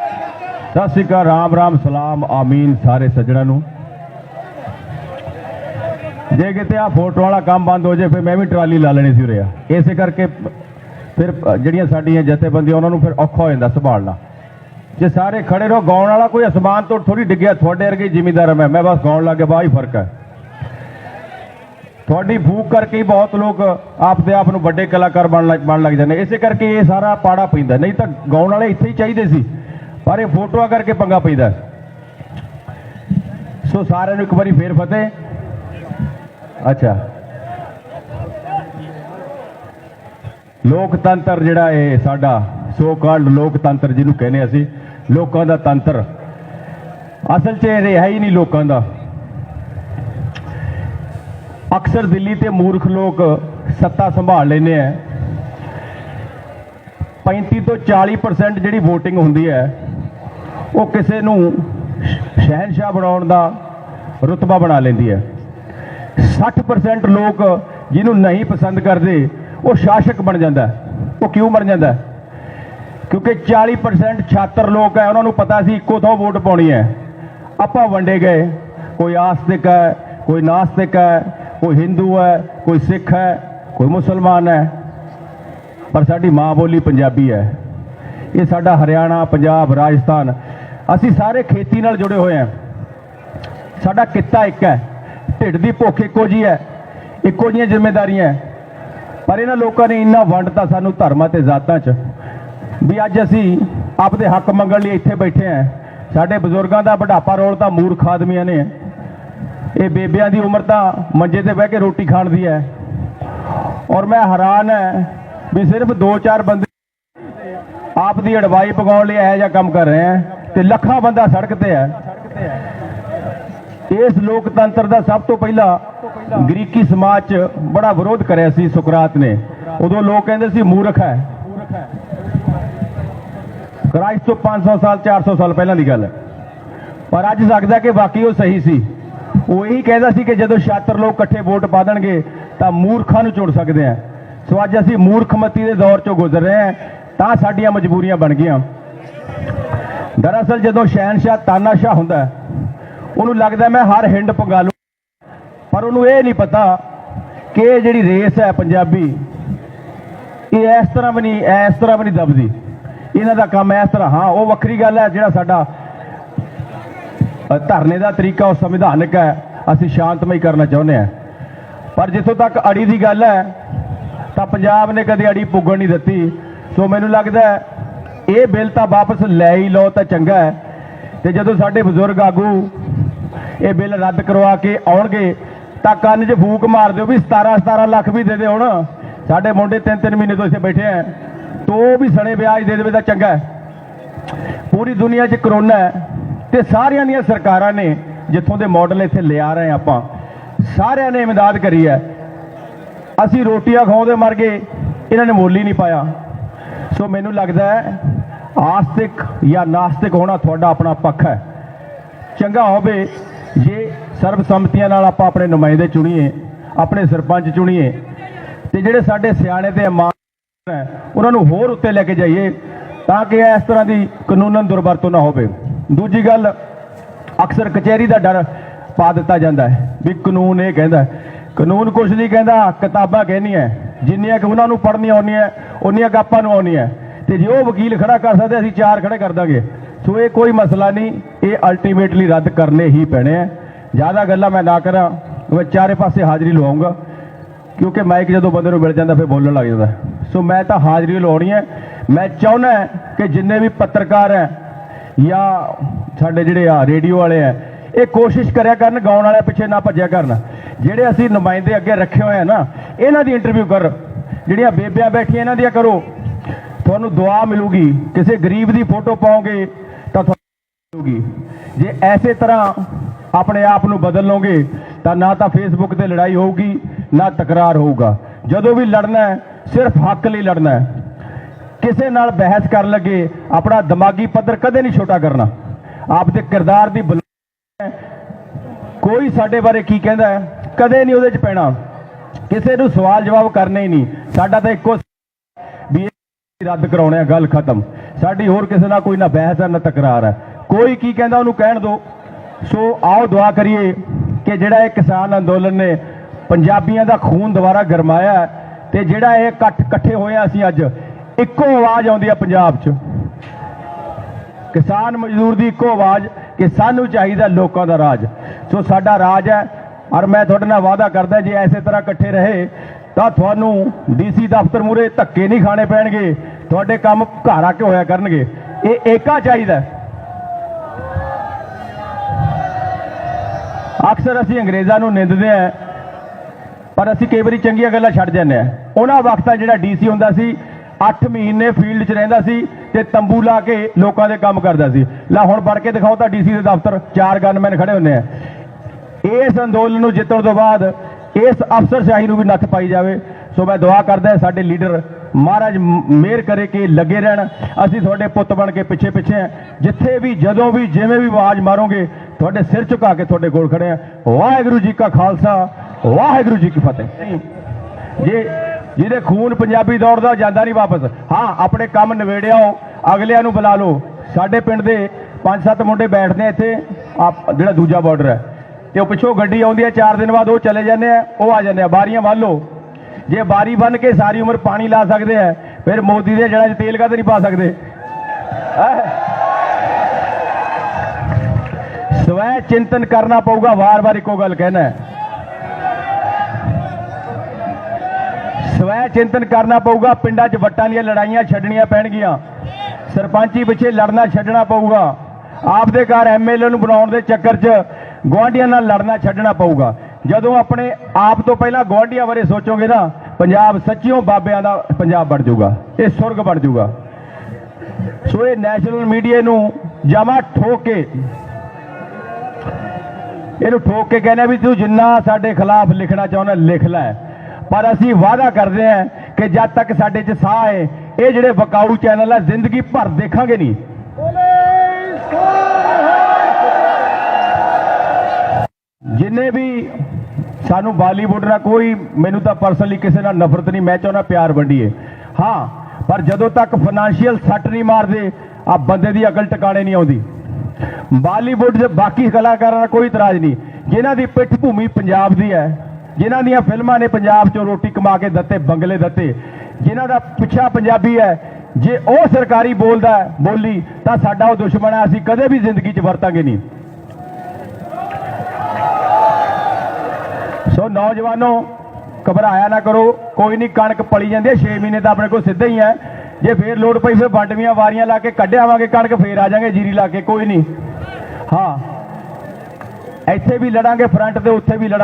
ਸਤਿ ਸ਼੍ਰੀ ਅਕਾਲ, ਰਾਮ ਰਾਮ, ਸਲਾਮ, ਆਮੀਨ ਸਾਰੇ ਸੱਜਣਾਂ ਨੂੰ। ਜੇ ਕਿਤੇ ਆ ਫੋਟੋ ਵਾਲਾ ਕੰਮ ਬੰਦ ਹੋ ਜੇ, ਫਿਰ ਮੈਂ ਵੀ ਟਰਾਲੀ ਲਾ ਲੈਣੀ ਸੀ ਉਰੇ ਆ। ਇਸੇ ਕਰਕੇ ਫਿਰ ਜਿਹੜੀਆਂ ਸਾਡੀਆਂ ਜਥੇਬੰਦੀਆਂ, ਉਹਨਾਂ ਨੂੰ ਫਿਰ ਔਖਾ ਹੋ ਜਾਂਦਾ ਸੰਭਾਲਣਾ। ਜੇ ਸਾਰੇ ਖੜੇ ਰਹੋ, ਗਾਉਣ ਵਾਲਾ ਕੋਈ ਅਸਮਾਨ ਤੋਂ ਥੋੜੀ ਡਿੱਗਿਆ, ਤੁਹਾਡੇ ਵਰਗੇ ਜ਼ਿਮੀਦਾਰ ਮੈਂ ਮੈਂ ਬਸ ਗਾਉਣ ਲੱਗੇ ਬਾਹਰ ਹੀ ਫ਼ਰਕ ਹੈ ਤੁਹਾਡੀ ਫੂਕ ਕਰਕੇ ਹੀ ਬਹੁਤ ਲੋਕ ਆਪਦੇ ਆਪ ਨੂੰ ਵੱਡੇ ਕਲਾਕਾਰ ਬਣ ਲੱਗ ਬਣ ਲੱਗ ਜਾਂਦੇ ਇਸੇ ਕਰਕੇ ਇਹ ਸਾਰਾ ਪਾੜਾ ਪੈਂਦਾ, ਨਹੀਂ ਤਾਂ ਗਾਉਣ ਵਾਲੇ ਇੱਥੇ ਹੀ ਚਾਹੀਦੇ ਸੀ। ਪਰ ਇਹ ਫੋਟੋਆਂ ਕਰਕੇ ਪੰਗਾ ਪੈਂਦਾ ਸੋ ਸਾਰਿਆਂ ਨੂੰ ਇੱਕ ਵਾਰੀ ਫੇਰ ਫਤਿਹ। ਅੱਛਾ। ਲੋਕਤੰਤਰ ਜਿਹੜਾ ਇਹ ਸਾਡਾ ਸੋ ਕਾਲਡ ਲੋਕਤੰਤਰ ਜਿਹਨੂੰ ਕਹਿੰਦੇ ਅਸੀਂ, ਲੋਕਾਂ ਦਾ ਤੰਤਰ। ਅਸਲ 'ਚ ਇਹ ਰਿਹਾ ਹੀ ਨਹੀਂ ਲੋਕਾਂ ਦਾ। ਅਕਸਰ ਦਿੱਲੀ ਤੇ ਮੂਰਖ ਲੋਕ ਸੱਤਾ ਸੰਭਾਲ ਲੈਂਦੇ ਆ। 35 ਤੋਂ 40% ਜਿਹੜੀ VOTING ਹੁੰਦੀ ਹੈ ਉਹ ਕਿਸੇ ਨੂੰ ਸ਼- ਸ਼ਹਿਨशाह ਬਣਾਉਣ ਦਾ ਰੁਤਬਾ ਬਣਾ ਲੈਂਦੀ ਹੈ। 60% ਲੋਕ ਜਿਹਨੂੰ ਨਹੀਂ ਪਸੰਦ ਕਰਦੇ, ਉਹ ਸ਼ਾਸਕ ਬਣ ਜਾਂਦਾ ਉਹ ਕਿਉਂ ਬਣ ਜਾਂਦਾ ਕਿਉਂਕਿ 40% ਛਾਤਰ ਲੋਕ ਹੈ, ਉਹਨਾਂ ਨੂੰ ਪਤਾ ਸੀ ਇੱਕੋ ਥਾਂ ਵੋਟ ਪਾਉਣੀ ਹੈ। ਆਪਾਂ ਵੰਡੇ ਗਏ, ਕੋਈ ਆਸਤਿਕ ਹੈ, ਕੋਈ ਨਾਸਤਿਕ ਹੈ, ਕੋਈ ਹਿੰਦੂ ਹੈ, ਕੋਈ ਸਿੱਖ ਹੈ, ਕੋਈ ਮੁਸਲਮਾਨ ਹੈ। ਪਰ ਸਾਡੀ ਮਾਂ ਬੋਲੀ ਪੰਜਾਬੀ ਹੈ। ਇਹ ਸਾਡਾ ਹਰਿਆਣਾ, ਪੰਜਾਬ, ਰਾਜਸਥਾਨ ਅਸੀਂ ਸਾਰੇ ਖੇਤੀ ਨਾਲ ਜੁੜੇ ਹੋਏ ਹਾਂ। ਸਾਡਾ ਕਿੱਤਾ ਇੱਕ ਹੈ। ਢਿੱਡ ਦੀ ਭੁੱਖ ਇੱਕੋ ਜੀ ਹੈ। ਇੱਕੋ ਜੀਆਂ ਜ਼ਿੰਮੇਵਾਰੀਆਂ ਪਰ ਇਹਨਾਂ ਲੋਕਾਂ ਨੇ ਇੰਨਾ ਵੰਡਤਾ ਸਾਨੂੰ ਧਰਮਾਂ ਤੇ ਜ਼ਾਤਾਂ 'ਚ ਵੀ ਅੱਜ ਅਸੀਂ ਆਪਦੇ ਹੱਕ ਮੰਗਣ ਲਈ ਇੱਥੇ ਬੈਠੇ ਹਾਂ। ਸਾਡੇ ਬਜ਼ੁਰਗਾਂ ਦਾ ਬੁਢਾਪਾ ਰੋਲ ਤਾਂ ਮੂਰਖ ਆਦਮੀਆਂ ਨੇ। ਇਹ ਬੇਬਿਆਂ ਦੀ ਉਮਰ ਤਾਂ ਮੰਜੇ ਤੇ ਬਹਿ ਕੇ ਰੋਟੀ ਖਾਣ ਦੀ ਹੈ। ਔਰ ਮੈਂ ਹੈਰਾਨ ਹੈ ਵੀ ਸਿਰਫ 2-4 ਬੰਦੇ ਆਪ ਦੀ ਅਡਵਾਈ ਪਗਾਉਣ ਲਈ ਇਹੋ ਜਿਹਾ ਕੰਮ ਕਰ ਰਹੇ ਹੈ। ਤੇ ਲੱਖਾਂ ਬੰਦਾ ਸੜਕ ਤੇ ਹੈ। ਇਸ ਲੋਕਤੰਤਰ ਦਾ ਸਭ ਤੋਂ ਪਹਿਲਾਂ ਗ੍ਰੀਕੀ ਸਮਾਜ 'ਚ ਬੜਾ ਵਿਰੋਧ ਕਰਿਆ ਸੀ ਸੁਕਰਾਤ ਨੇ। ਉਦੋਂ ਲੋਕ ਕਹਿੰਦੇ ਸੀ ਮੂਰਖ ਹੈ। ਕ੍ਰਾਈਸਟ ਤੋਂ 500 ਸਾਲ 400 ਸਾਲ ਪਹਿਲਾਂ ਦੀ ਗੱਲ। ਹੈ ਪਰ ਅੱਜ ਸਕਦਾ ਕਿ ਵਾਕਈ ਉਹ ਸਹੀ ਸੀ। ਉਹ ਇਹੀ ਕਹਿੰਦਾ ਸੀ ਕਿ ਜਦੋਂ ਛਾਤਰ ਲੋਕ ਇਕੱਠੇ ਵੋਟ ਪਾ ਦੇਣਗੇ, ਤਾਂ ਮੂਰਖਾਂ ਨੂੰ ਚੁਣ ਸਕਦੇ ਆ। ਸੋ ਅੱਜ ਅਸੀਂ ਮੂਰਖਮਤੀ ਦੇ ਦੌਰ ਚੋਂ ਗੁਜ਼ਰ ਰਹੇ ਹਾਂ ਤਾਂ ਸਾਡੀਆਂ ਮਜਬੂਰੀਆਂ ਬਣ ਗਈਆਂ। ਦਰਅਸਲ ਜਦੋਂ ਸ਼ਹਿਨशाह ਤਾਨਾਸ਼ਾਹ ਹੁੰਦਾ ਉਹਨੂੰ ਲੱਗਦਾ ਮੈਂ ਹਰ ਹਿੰਡ ਪੰਗਾ ਲੂੰ। ਪਰ ਉਹਨੂੰ ਇਹ ਨਹੀਂ ਪਤਾ ਕਿ ਇਹ ਜਿਹੜੀ ਰੇਸ ਹੈ ਪੰਜਾਬੀ ਇਹ ਇਸ ਤਰ੍ਹਾਂ ਵੀ ਨਹੀਂ ਇਸ ਤਰ੍ਹਾਂ ਵੀ ਨਹੀਂ ਦਬਦੀ। ਇਹਨਾਂ ਦਾ ਕੰਮ ਇਸ ਤਰ੍ਹਾਂ ਹਾਂ ਉਹ ਵੱਖਰੀ ਗੱਲ ਹੈ ਜਿਹੜਾ ਸਾਡਾ ਧਰਨੇ ਦਾ ਤਰੀਕਾ ਉਹ ਸੰਵਿਧਾਨਕ ਹੈ ਅਸੀਂ ਸ਼ਾਂਤਮਈ ਕਰਨਾ ਚਾਹੁੰਦੇ ਹਾਂ। ਪਰ ਜਿੱਥੋਂ ਤੱਕ ਅੜੀ ਦੀ ਗੱਲ ਹੈ ਤਾਂ ਪੰਜਾਬ ਨੇ ਕਦੇ ਅੜੀ ਪੁੱਗਣ ਨਹੀਂ ਦਿੱਤੀ। ਸੋ ਮੈਨੂੰ ਲੱਗਦਾ ਹੈ, ਇਹ ਬਿੱਲ ਤਾਂ ਵਾਪਸ ਲੈ ਹੀ ਲਓ ਤਾਂ ਚੰਗਾ ਹੈ। ਤੇ ਜਦੋਂ ਸਾਡੇ ਬਜ਼ੁਰਗ ਆਗੂ ਇਹ ਬਿੱਲ ਰੱਦ ਕਰਵਾ ਕੇ ਆਉਣਗੇ, ਤਾਂ ਕੰਨ 'ਚ ਫੂਕ ਮਾਰ ਦਿਓ ਵੀ 17 17 ਲੱਖ ਵੀ ਦੇ ਦੇ ਹੁਣ। ਸਾਡੇ ਮੁੰਡੇ ਤਿੰਨ ਤਿੰਨ ਮਹੀਨੇ ਤੋਂ ਇੱਥੇ ਬੈਠੇ ਆ। ਤੋ ਵੀ ਸਣੇ ਵਿਆਜ ਦੇ ਦੇਵੇ ਤਾਂ ਚੰਗਾ ਹੈ। ਪੂਰੀ ਦੁਨੀਆ 'ਚ ਕਰੋਨਾ ਹੈ ਤੇ ਸਾਰਿਆਂ ਦੀਆਂ ਸਰਕਾਰਾਂ ਨੇ ਜਿੱਥੋਂ ਦੇ ਮਾਡਲ ਇੱਥੇ ਲਿਆ ਰਹੇ ਆਪਾਂ, ਸਾਰਿਆਂ ਨੇ ਇਮਦਾਦ ਕਰੀ ਹੈ। ਅਸੀਂ ਰੋਟੀਆਂ ਖਾਉਂਦੇ ਮਰ ਗਏ, ਇਹਨਾਂ ਨੇ ਮੁੱਲ ਹੀ ਨਹੀਂ ਪਾਇਆ। ਸੋ ਮੈਨੂੰ ਲੱਗਦਾ ਹੈ ਆਸਤਿਕ ਜਾਂ ਨਾਸਤਿਕ ਹੋਣਾ ਤੁਹਾਡਾ ਆਪਣਾ ਪੱਖ ਹੈ। ਚੰਗਾ ਹੋਵੇ ਜੇ ਸਰਬਸੰਮਤੀਆਂ ਨਾਲ ਆਪਾਂ ਆਪਣੇ ਨੁਮਾਇੰਦੇ ਚੁਣੀਏ, ਆਪਣੇ ਸਰਪੰਚ ਚੁਣੀਏ ਤੇ ਜਿਹੜੇ ਸਾਡੇ ਸਿਆਣੇ ਤੇ ਇਮਾਨ ਹੈ, ਉਹਨਾਂ ਨੂੰ ਹੋਰ ਉੱਤੇ ਲੈ ਕੇ ਜਾਈਏ ਤਾਂ ਕਿ ਇਸ ਤਰ੍ਹਾਂ ਦੀ ਕਾਨੂੰਨਨ ਦੁਰਵਰਤੋਂ ਨਾ ਹੋਵੇ। ਦੂਜੀ ਗੱਲ, ਅਕਸਰ ਕਚਹਿਰੀ ਦਾ ਡਰ ਪਾ ਦਿੱਤਾ ਜਾਂਦਾ ਹੈ ਵੀ ਕਾਨੂੰਨ ਇਹ ਕਹਿੰਦਾ ਕਾਨੂੰਨ ਕੁਝ ਨਹੀਂ ਕਹਿੰਦਾ, ਕਿਤਾਬਾਂ ਕਹਿੰਦੀਆਂ ਜਿੰਨੀਆਂ ਕਿ ਉਹਨਾਂ ਨੂੰ ਪੜ੍ਹਨੀਆਂ ਆਉਂਦੀਆਂ ਉਨੀਆਂ ਕਿ ਆਪਾਂ ਨੂੰ ਆਉਂਦੀਆਂ ਤੇ ਜੇ ਉਹ ਵਕੀਲ ਖੜਾ ਕਰ ਸਕਦੇ, ਅਸੀਂ ਚਾਰ ਖੜੇ ਕਰ ਦਾਂਗੇ। ਸੋ ਇਹ ਕੋਈ ਮਸਲਾ ਨਹੀਂ, ਇਹ ਅਲਟੀਮੇਟਲੀ ਰੱਦ ਕਰਨੇ ਹੀ ਪੈਣੇ ਆ। ਜ਼ਿਆਦਾ ਗੱਲਾਂ ਮੈਂ ਨਾ ਕਰਾਂ, ਮੈਂ ਚਾਰੇ ਪਾਸੇ ਹਾਜ਼ਰੀ ਲਵਾਉਂਗਾ, ਕਿਉਂਕਿ ਮਾਈਕ ਜਦੋਂ ਬੰਦੇ ਨੂੰ ਮਿਲ ਜਾਂਦਾ, ਫਿਰ ਬੋਲਣ ਲੱਗ ਜਾਂਦਾ। ਸੋ ਮੈਂ ਤਾਂ ਹਾਜ਼ਰੀ ਲਾਉਣੀ ਹੈ। ਮੈਂ ਚਾਹੁੰਦਾ ਕਿ ਜਿੰਨੇ ਵੀ ਪੱਤਰਕਾਰ ਹੈ, ਜਾਂ ਸਾਡੇ ਜਿਹੜੇ ਆ ਰੇਡੀਓ ਵਾਲੇ ਆ ਇਹ ਕੋਸ਼ਿਸ਼ ਕਰਿਆ ਕਰਨ, ਗਾਉਣ ਵਾਲਿਆਂ ਪਿੱਛੇ ਨਾ ਭੱਜਿਆ ਕਰਨ। ਜਿਹੜੇ ਅਸੀਂ ਨੁਮਾਇੰਦੇ ਅੱਗੇ ਰੱਖੇ ਹੋਏ ਆ ਨਾ, ਇਹਨਾਂ ਦੀ ਇੰਟਰਵਿਊ ਕਰ। ਜਿਹੜੀਆਂ ਬੇਬਿਆਂ ਬੈਠੀਆਂ, ਇਹਨਾਂ ਦੀਆਂ ਕਰੋ। ਤੁਹਾਨੂੰ ਦੁਆ ਮਿਲੂਗੀ, ਕਿਸੇ ਗਰੀਬ ਦੀ ਫੋਟੋ ਪਾਓਗੇ ਤਾਂ ਤੁਹਾਨੂੰ ਮਿਲੂਗੀ। ਜੇ ਐਸੇ ਤਰ੍ਹਾਂ ਆਪਣੇ ਆਪ ਨੂੰ ਬਦਲ ਲਓਗੇ, ਤਾਂ ਨਾ ਤਾਂ ਫੇਸਬੁੱਕ ਤੇ ਲੜਾਈ ਹੋਊਗੀ, ਨਾ ਤਕਰਾਰ ਹੋਊਗਾ। ਜਦੋਂ ਵੀ ਲੜਨਾ ਹੈ, ਸਿਰਫ ਹੱਕ ਲਈ ਲੜਨਾ ਹੈ। ਕਿਸੇ ਨਾਲ ਬਹਿਸ ਕਰਨ ਲੱਗੇ, ਆਪਣਾ ਦਿਮਾਗੀ ਪੱਧਰ ਕਦੇ ਨਹੀਂ ਛੋਟਾ ਕਰਨਾ। ਆਪਦੇ ਕਿਰਦਾਰ ਦੀ ਬੁਲੰਦੀ ਕੋਈ ਸਾਡੇ ਬਾਰੇ ਕੀ ਕਹਿੰਦਾ ਕਦੇ ਨਹੀਂ ਉਹਦੇ 'ਚ ਪੈਣਾ। ਕਿਸੇ ਨੂੰ ਸਵਾਲ ਜਵਾਬ ਕਰਨੇ ਹੀ ਨਹੀਂ। ਸਾਡਾ ਤਾਂ ਇੱਕੋ ਰੱਦ ਕਰਾਉਣੇ ਆ, ਗੱਲ ਖਤਮ। ਸਾਡੀ ਹੋਰ ਕਿਸੇ ਨਾਲ ਕੋਈ ਨਾ ਬਹਿਸ ਹੈ, ਨਾ ਤਕਰਾਰ ਹੈ। ਕੋਈ ਕੀ ਕਹਿੰਦਾ ਉਹਨੂੰ ਕਹਿਣ ਦਿਓ ਸੋ ਆਓ ਦੁਆ ਕਰੀਏ ਕਿ ਜਿਹੜਾ ਇਹ ਕਿਸਾਨ ਅੰਦੋਲਨ ਨੇ ਪੰਜਾਬੀਆਂ ਦਾ ਖੂਨ ਦੁਬਾਰਾ ਗਰਮਾਇਆ ਤੇ ਜਿਹੜਾ ਇਹ ਇਕੱਠ ਇਕੱਠੇ ਹੋਏ ਆ ਅਸੀਂ ਅੱਜ, ਇੱਕੋ ਆਵਾਜ਼ ਆਉਂਦੀ ਆ ਪੰਜਾਬ 'ਚ। ਕਿਸਾਨ ਮਜ਼ਦੂਰ ਦੀ ਇੱਕੋ ਆਵਾਜ਼ ਕਿ ਸਾਨੂੰ ਚਾਹੀਦਾ ਲੋਕਾਂ ਦਾ ਰਾਜ। ਸੋ ਸਾਡਾ ਰਾਜ ਹੈ, ਔਰ ਮੈਂ ਤੁਹਾਡੇ ਨਾਲ ਵਾਅਦਾ ਕਰਦਾ ਜੇ ਐਸੇ ਤਰ੍ਹਾਂ ਇਕੱਠੇ ਰਹੇ ਤਾਂ ਤੁਹਾਨੂੰ ਡੀਸੀ ਦਫ਼ਤਰ ਮੂਰੇ ਧੱਕੇ ਨਹੀਂ ਖਾਣੇ ਪੈਣਗੇ। ਤੁਹਾਡੇ ਕੰਮ ਘਰ ਆ ਕੇ ਹੋਇਆ ਕਰਨਗੇ। ਇਹ ਏਕਾ ਚਾਹੀਦਾ ਅਕਸਰ ਅਸੀਂ ਅੰਗਰੇਜ਼ਾਂ ਨੂੰ ਨਿੰਦਦੇ ਹਾਂ, ਪਰ ਅਸੀਂ ਕਈ ਵਾਰੀ ਚੰਗੀਆਂ ਗੱਲਾਂ ਛੱਡ ਜਾਂਦੇ ਆ ਉਹਨਾਂ ਵਕਤਾਂ ਜਿਹੜਾ ਡੀਸੀ ਹੁੰਦਾ ਸੀ 8 ਮਹੀਨੇ ਫੀਲਡ 'ਚ ਰਹਿੰਦਾ ਸੀ ਤੇ ਤੰਬੂ ਲਾ ਕੇ ਲੋਕਾਂ ਦੇ ਕੰਮ ਕਰਦਾ ਸੀ। ਲੈ ਹੁਣ ਵੜ ਕੇ ਦਿਖਾਓ ਤਾਂ ਡੀਸੀ ਦੇ ਦਫ਼ਤਰ ਚਾਰ ਗਨਮੈਨ ਖੜੇ ਹੁੰਦੇ ਆ। ਇਸ ਅੰਦੋਲਨ ਨੂੰ ਜਿੱਤਣ ਤੋਂ ਬਾਅਦ ਇਸ ਅਫਸਰਸ਼ਾਹੀ ਨੂੰ ਵੀ ਨੱਥ ਪਾਈ ਜਾਵੇ। ਸੋ ਮੈਂ ਦੁਆ ਕਰਦਾ ਸਾਡੇ ਲੀਡਰ ਮਹਾਰਾਜ ਮਿਹਰ ਕਰੇ ਕਿ ਲੱਗੇ ਰਹਿਣ। ਅਸੀਂ ਤੁਹਾਡੇ ਪੁੱਤ ਬਣ ਕੇ ਪਿੱਛੇ ਪਿੱਛੇ ਹਾਂ। ਜਿੱਥੇ ਵੀ, ਜਦੋਂ ਵੀ, ਜਿਵੇਂ ਵੀ ਆਵਾਜ਼ ਮਾਰੋਗੇ, ਤੁਹਾਡੇ ਸਿਰ ਝੁਕਾ ਕੇ ਤੁਹਾਡੇ ਕੋਲ ਖੜੇ ਆ ਵਾਹਿਗੁਰੂ ਜੀ ਕਾ ਖਾਲਸਾ, ਵਾਹਿਗੁਰੂ ਜੀ ਕੀ ਫਤਿਹ। ਜੇ, ਜਿਹਦੇ ਖੂਨ ਪੰਜਾਬੀ ਦੌੜਦਾ ਉਹ ਜਾਂਦਾ ਨਹੀਂ ਵਾਪਸ। ਹਾਂ, ਆਪਣੇ ਕੰਮ ਨਵੇੜਿਆਓ ਅਗਲਿਆਂ ਨੂੰ ਬੁਲਾ ਲਓ। ਸਾਡੇ ਪਿੰਡ ਦੇ ਪੰਜ ਸੱਤ ਮੁੰਡੇ ਬੈਠਦੇ ਇੱਥੇ। ਆ ਜਿਹੜਾ ਦੂਜਾ ਬਾਰਡਰ ਹੈ। ਤੇ ਉਹ ਪਿੱਛੋਂ ਗੱਡੀ ਆਉਂਦੀ ਹੈ 4 ਦਿਨ ਬਾਅਦ ਉਹ ਚਲੇ ਜਾਂਦੇ ਆ, ਉਹ ਆ ਜਾਂਦੇ ਆ, ਬਾਰੀਆਂ ਵੱਲ ਲਓ। ਜੇ ਬਾਰੀ ਬੰਨ ਕੇ ਸਾਰੀ ਉਮਰ ਪਾਣੀ ਲਾ ਸਕਦੇ ਆ, ਫਿਰ ਮੋਦੀ ਦੇ ਜੜਾਂ 'ਚ ਤੇਲ ਕਾਹਤੇ ਨਹੀਂ ਪਾ ਸਕਦੇ। ਸਵੈ ਚਿੰਤਨ ਕਰਨਾ ਪਊਗਾ, ਵਾਰ-ਵਾਰ ਇੱਕੋ ਗੱਲ ਕਹਿਣਾ ਹੈ। ਸਵੈ ਚਿੰਤਨ ਕਰਨਾ ਪਊਗਾ, ਪਿੰਡਾਂ 'ਚ ਵੱਟਾਂ ਦੀਆਂ ਲੜਾਈਆਂ ਛੱਡਣੀਆਂ ਪੈਣਗੀਆਂ। ਸਰਪੰਚੀ ਪਿੱਛੇ ਲੜਨਾ ਛੱਡਣਾ ਪਊਗਾ। ਆਪਦੇ ਘਰ ਐਮਐਲਏ ਨੂੰ ਬਣਾਉਣ ਦੇ ਚੱਕਰ 'ਚ ਗੁਆਂਢੀਆਂ ਨਾਲ ਲੜਨਾ ਛੱਡਣਾ ਪਊਗਾ। ਜਦੋਂ ਆਪਣੇ ਆਪ ਤੋਂ ਪਹਿਲਾਂ ਗੁਆਂਢੀਆਂ ਬਾਰੇ ਸੋਚੋਗੇ ਨਾ, ਪੰਜਾਬ ਸੱਚੀਓ ਬਾਬਿਆਂ ਦਾ ਪੰਜਾਬ ਬਣ ਜਾਊਗਾ, ਇਹ ਸੁਰਗ ਬਣ ਜਾਊਗਾ। ਸੋ ਇਹ ਨੈਸ਼ਨਲ ਮੀਡੀਆ ਨੂੰ ਜਮਾ ਠੋਕ ਕੇ, ਇਹਨੂੰ ਠੋਕ ਕੇ ਕਹਿੰਦੇ ਵੀ ਤੂੰ ਜਿੰਨਾ ਸਾਡੇ ਖਿਲਾਫ ਲਿਖਣਾ ਚਾਹੁੰਦਾ, ਲਿਖ ਲੈ। ਪਰ ਅਸੀਂ ਵਾਅਦਾ ਕਰਦੇ ਹਾਂ ਕਿ ਜਦ ਤੱਕ ਸਾਡੇ 'ਚ ਸਾਹ ਹੈ ਇਹ ਜਿਹੜੇ ਵਕਾਊ ਚੈਨਲ ਆ, ਜ਼ਿੰਦਗੀ ਭਰ ਦੇਖਾਂਗੇ ਨਹੀਂ। ਜਿੰਨੇ ਵੀ ਸਾਨੂੰ ਬਾਲੀਵੁੱਡ ਨਾਲ ਕੋਈ, ਮੈਨੂੰ ਤਾਂ ਪਰਸਨਲੀ ਕਿਸੇ ਨਾਲ ਨਫ਼ਰਤ ਨਹੀਂ, ਮੈਂ ਚਾਹੁੰਦਾ ਪਿਆਰ ਵੰਡੀਏ। ਹਾਂ, ਪਰ ਜਦੋਂ ਤੱਕ ਫਾਈਨੈਂਸ਼ੀਅਲ ਸੱਟ ਨਹੀਂ ਮਾਰਦੇ ਆ ਬੰਦੇ ਦੀ ਅਕਲ ਟਿਕਾਣੇ ਨਹੀਂ ਆਉਂਦੀ। ਬਾਲੀਵੁੱਡ ਦੇ ਬਾਕੀ ਕਲਾਕਾਰਾਂ ਨਾਲ ਕੋਈ ਇਤਰਾਜ਼ ਨਹੀਂ। ਜਿਨ੍ਹਾਂ ਦੀ ਪਿੱਠ ਭੂਮੀ ਪੰਜਾਬ ਦੀ ਹੈ, ਜਿਨ੍ਹਾਂ ਦੀਆਂ ਫਿਲਮਾਂ ਨੇ ਪੰਜਾਬ 'ਚੋਂ ਰੋਟੀ ਕਮਾ ਕੇ ਦਿੱਤੇ, ਬੰਗਲੇ ਦਿੱਤੇ, ਜਿਨ੍ਹਾਂ ਦਾ ਪਿੱਛਾ ਪੰਜਾਬੀ ਹੈ, ਜੇ ਉਹ ਸਰਕਾਰੀ ਬੋਲਦਾ, ਬੋਲੀ, ਤਾਂ ਸਾਡਾ ਉਹ ਦੁਸ਼ਮਣ ਹੈ, ਅਸੀਂ ਕਦੇ ਵੀ ਜ਼ਿੰਦਗੀ 'ਚ ਵਰਤਾਂਗੇ ਨਹੀਂ। ਸੋ ਨੌਜਵਾਨੋ, ਘਬਰਾਇਆ ਨਾ ਕਰੋ, ਕੋਈ ਨਹੀਂ, ਕਣਕ ਪਲੀ ਜਾਂਦੀ ਹੈ 6 ਮਹੀਨੇ ਤਾਂ ਆਪਣੇ ਕੋਲ ਸਿੱਧਾ ਹੀ ਹੈ। ਜੇ ਫੇਰ ਲੋੜ ਪਈ, ਫਿਰ ਵੰਡਵੀਆਂ ਵਾਰੀਆਂ ਲਾ ਕੇ ਕੱਢ ਆਵਾਂਗੇ, ਕਣਕ ਫੇਰ ਆ ਜਾਾਂਗੇ, ਜੀਰੀ ਲਾ ਕੇ, ਕੋਈ ਨਹੀਂ। ਹਾਂ, ਇੱਥੇ ਵੀ ਲੜਾਂਗੇ, ਫਰੰਟ ਤੇ ਉੱਥੇ ਵੀ ਲੜਾਂਗੇ।